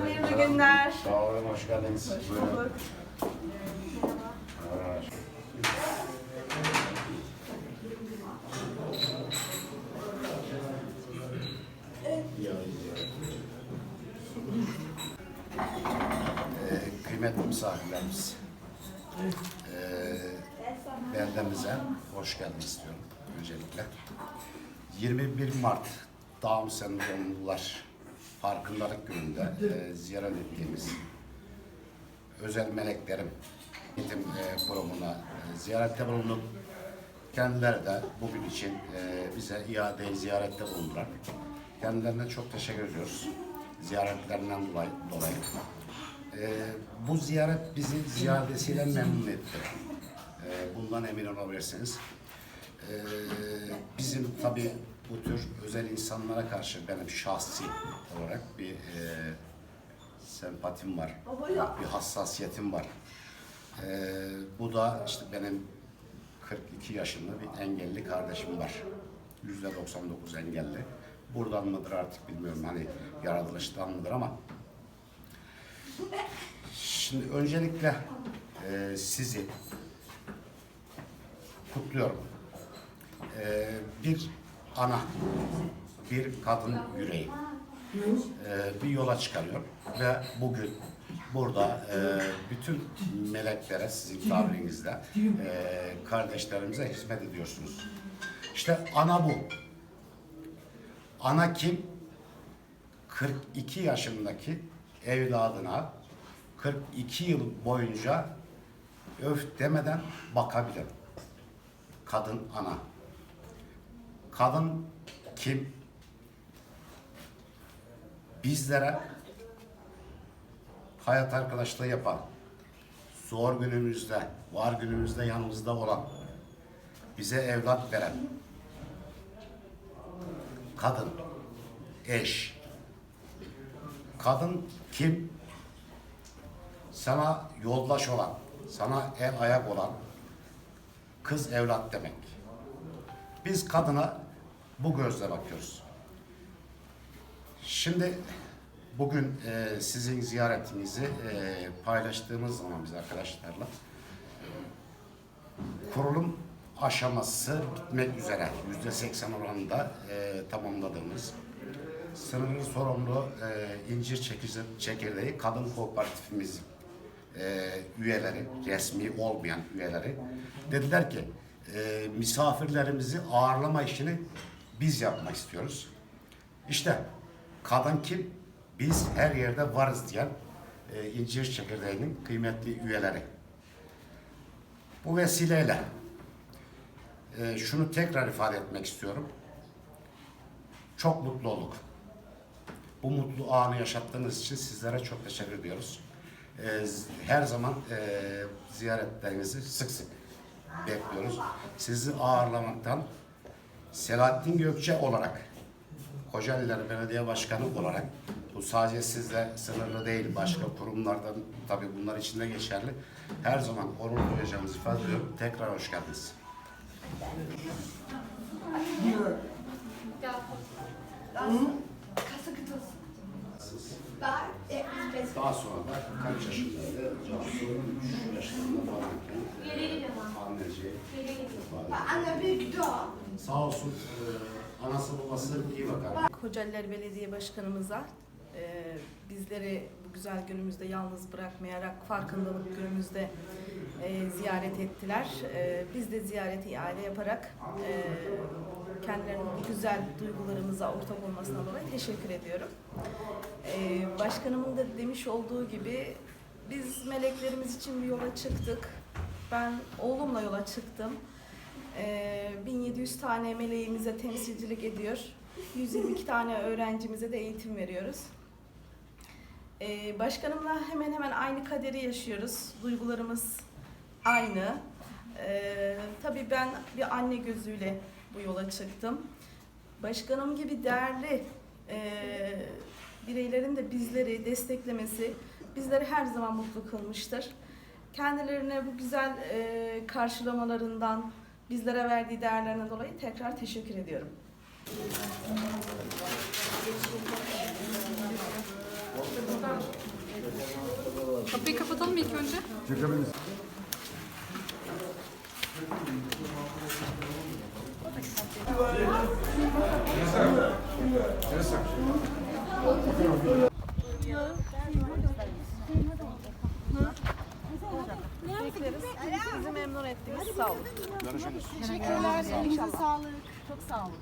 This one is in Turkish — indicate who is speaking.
Speaker 1: Hayırlı günler.
Speaker 2: Sağ olun, hoş geldiniz.
Speaker 1: Hoş bulduk.
Speaker 2: Ee, kıymetli misafirlerimiz, ee, beldemize hoş geldiniz istiyorum öncelikle. 21 Mart Down Sendromlular Farkındalık Günü'nde ee, ziyaret ettiğimiz özel meleklerim eğitim e, kurumuna e, ziyarette bulunduk. Kendileri de bugün için e, bize iade ziyarette bulundular. Kendilerine çok teşekkür ediyoruz ziyaretlerinden dolayı. dolayı. E, bu ziyaret bizi ziyadesiyle memnun etti. E, bundan emin olabilirsiniz. E, bizim tabii bu tür özel insanlara karşı benim şahsi olarak bir e, sempatim var, bir hassasiyetim var. Ee, bu da işte benim 42 yaşında bir engelli kardeşim var. Yüzde 99 engelli. Buradan mıdır artık bilmiyorum hani yaratılıştan mıdır ama şimdi öncelikle e, sizi kutluyorum. Ee, bir ana, bir kadın yüreği e, bir yola çıkarıyor ve bugün burada e, bütün meleklere sizin tabirinizle e, kardeşlerimize hizmet ediyorsunuz. İşte ana bu. Ana kim? 42 yaşındaki evladına 42 yıl boyunca öf demeden bakabilir. Kadın ana. Kadın kim? bizlere hayat arkadaşlığı yapan, zor günümüzde, var günümüzde yanımızda olan, bize evlat veren, kadın, eş. Kadın kim? Sana yoldaş olan, sana el ayak olan, kız evlat demek. Biz kadına bu gözle bakıyoruz. Şimdi bugün e, sizin ziyaretinizi e, paylaştığımız zaman biz arkadaşlarla kurulum aşaması bitmek üzere yüzde seksen oranında e, tamamladığımız sınırlı sorumlu e, incir çekirde- çekirdeği kadın kooperatifimiz e, üyeleri, resmi olmayan üyeleri dediler ki e, misafirlerimizi ağırlama işini biz yapmak istiyoruz. İşte kadın kim? Biz her yerde varız diyen e, incir çekirdeğinin kıymetli üyeleri. Bu vesileyle e, şunu tekrar ifade etmek istiyorum. Çok mutlu olduk. Bu mutlu anı yaşattığınız için sizlere çok teşekkür ediyoruz. E, her zaman e, ziyaretlerinizi sık sık bekliyoruz. Sizi ağırlamaktan Selahattin Gökçe olarak Kocaeliler Belediye Başkanı olarak bu sadece sizle sınırlı değil, başka kurumlardan tabii bunlar içinde geçerli. Her zaman onur duyacağımızı ifade ediyorum. Tekrar hoş geldiniz. Daha sonra kaç yaşındaydı? Cansu'nun 3 yaşında
Speaker 3: Anna Wilk da?
Speaker 2: Sağ olsun e, anası babası iyi bakar.
Speaker 1: Kocaeliler Belediye Başkanımıza e, bizleri bu güzel günümüzde yalnız bırakmayarak farkındalık günümüzde e, ziyaret ettiler. E, biz de ziyareti iade yaparak e, kendilerinin bu güzel duygularımıza ortak olmasına dolayı teşekkür ediyorum. E, başkanımın da demiş olduğu gibi biz meleklerimiz için bir yola çıktık. Ben oğlumla yola çıktım. Ee, 1700 tane meleğimize temsilcilik ediyor. 122 tane öğrencimize de eğitim veriyoruz. Ee, başkanımla hemen hemen aynı kaderi yaşıyoruz. Duygularımız aynı. Ee, tabii ben bir anne gözüyle bu yola çıktım. Başkanım gibi değerli e, bireylerin de bizleri desteklemesi bizleri her zaman mutlu kılmıştır. Kendilerine bu güzel e, karşılamalarından, Bizlere verdiği değerlerine dolayı tekrar teşekkür ediyorum.
Speaker 4: Kapıyı kapatalım ilk önce.
Speaker 1: Bekleriz. Memnun ettiniz. Sağ olun.
Speaker 5: Teşekkürler. Elinize sağlık. Çok sağ olun.